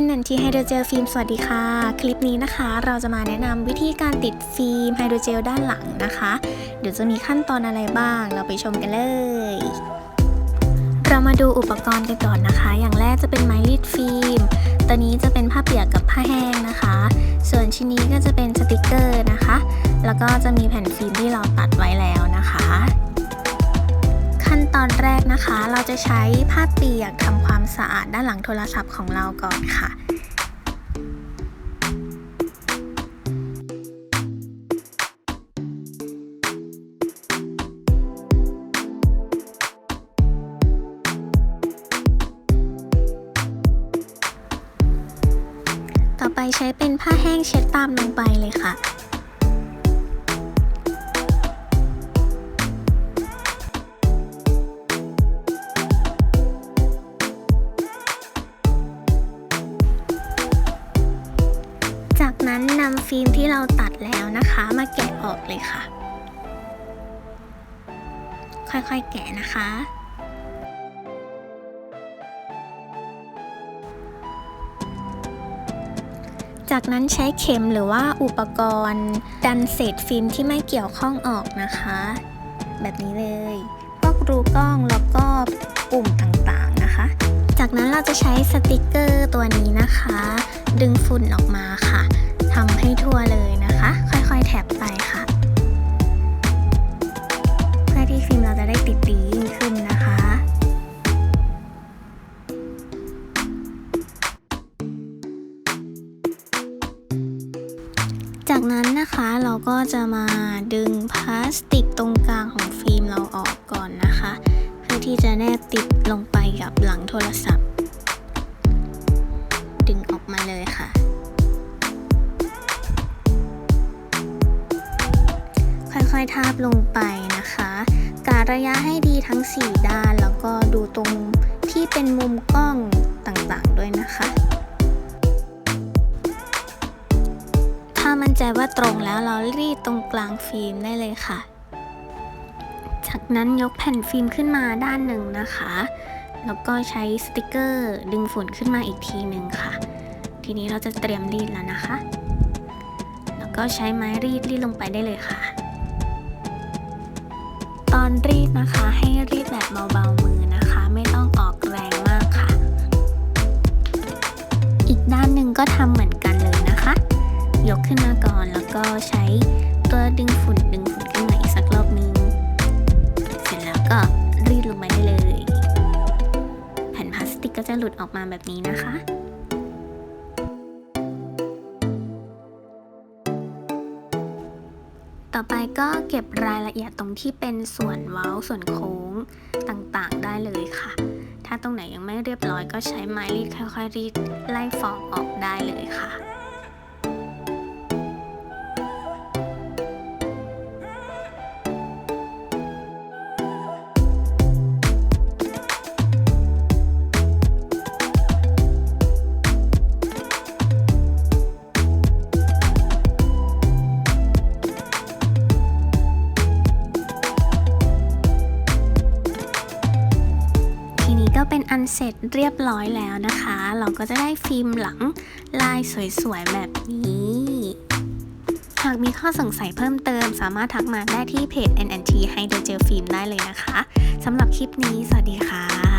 NNT Hydrogel Film สวัสดีค่ะ คลิปนี้นะคะ เราจะมาแนะนำวิธีการติดฟิล์มไฮโดรเจลด้านหลังนะคะ เดี๋ยวจะมีขั้นตอนอะไรบ้าง เราไปชมกันเลย เรามาดูอุปกรณ์กันก่อนนะคะ อย่างแรกจะเป็นไม้รีดฟิล์มตัวนี้จะเป็นผ้าเปียกกับผ้าแห้งนะคะ ส่วนชิ้นนี้ก็จะเป็นสติกเกอร์นะคะ แล้วก็จะมีแผ่นฟิล์มที่เราตัดไว้แล้ว นะคะ เราจะใช้ผ้าเปียกทำความสะอาดด้านหลังโทรศัพท์ของเราก่อนค่ะต่อไปใช้เป็นผ้าแห้งเช็ดตามลงไปเลยค่ะ นั้นนำฟิล์มที่เราตัดแล้วนะคะ มาแกะออกเลยค่ะ ค่อยๆแกะนะคะ จากนั้นใช้เข็มหรือว่าอุปกรณ์ ดันเศษฟิล์มที่ไม่เกี่ยวข้องออกนะคะ แบบนี้เลยพวกรูกล้องแล้วก็ปุ่มต่างๆนะคะ จากนั้นเราจะใช้สติกเกอร์ตัวนี้นะคะ ดึงฝุ่นออกมาค่ะ ทำให้ทั่วเลยนะคะ ค่อยๆแถบไปค่ะ เพื่อที่ฟิล์มเราจะได้ติดดียิ่งขึ้นนะคะจากนั้นนะคะเราก็จะมาดึงพลาสติกตรงกลางของฟิล์มเราออกก่อนนะคะ เพื่อที่จะแนบติดลงไปกับหลังโทรศัพท์ ดึงออกมาเลยค่ะ อยๆ ทาบลงไปนะคะ การระยะให้ดีทั้ง 4 ด้าน แล้วก็ดูตรงที่เป็นมุมกล้องต่างๆ ด้วยนะคะ ถ้ามั่นใจว่าตรงแล้วเรารีดตรงกลางฟิล์มได้เลยค่ะ จากนั้นยกแผ่นฟิล์มขึ้นมาด้านหนึ่งนะคะ แล้วก็ใช้สติกเกอร์ดึงฝุ่นขึ้นมาอีกทีหนึ่งค่ะ ทีนี้เราจะเตรียมรีดแล้วนะคะแล้วก็ใช้ไม้รีดรีดลงไปได้เลยค่ะ รีดนะคะ ให้รีดแบบเบาๆมือนะคะ ไม่ต้องออกแรงมากค่ะ อีกด้านหนึ่งก็ทำเหมือนกันเลยนะคะ ยกขึ้นมาก่อนแล้วก็ใช้ตัวดึงฝุ่นดึงฝุ่นขึ้นมาอีกสักรอบนึง เสร็จแล้วก็รีดลงไปได้เลย แผ่นพลาสติกก็จะหลุดออกมาแบบนี้นะคะ ต่อไปก็เก็บรายละเอียดตรงที่เป็นส่วนเว้าส่วนโค้งต่างๆได้เลยค่ะ ถ้าตรงไหนยังไม่เรียบร้อยก็ใช้ไม้รีดค่อยๆรีดไล่ฟองออกได้เลยค่ะ เป็นอันเสร็จเรียบร้อยแล้วนะคะ เราก็จะได้ฟิล์มหลังลายสวยๆ แบบนี้ หากมีข้อสงสัยเพิ่มเติม สามารถทักมาได้ที่เพจ NNT Hydrogel Film ได้เลยนะคะสำหรับคลิปนี้ สวัสดีค่ะ